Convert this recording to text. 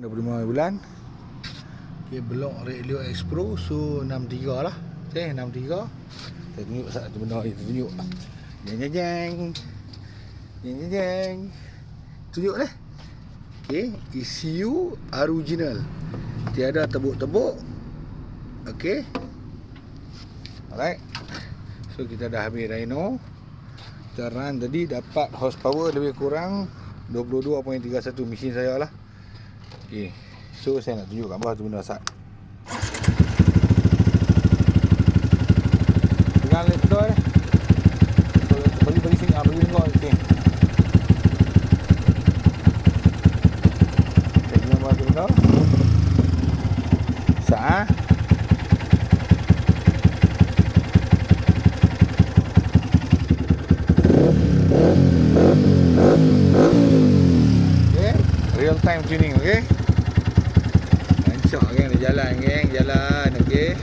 25 bulan. Okay, blok Radio X Pro So 63 lah. Okay, 63 Kita tunjuk satu benda Kita tunjuk. Jeng jeng jeng. Jeng jeng jeng. Tunjuk lah. Okay, ECU original. Tiada tebuk-tebuk. Okay Alright. So kita dah habis Rhino. Kita run tadi dapat horsepower lebih kurang 22.31 mesin saya lah Okay So saya nak tunjuk kat bawah tu benda asap Pegang Real time tuning okay? Rancak kan dia jalan geng Jalan okay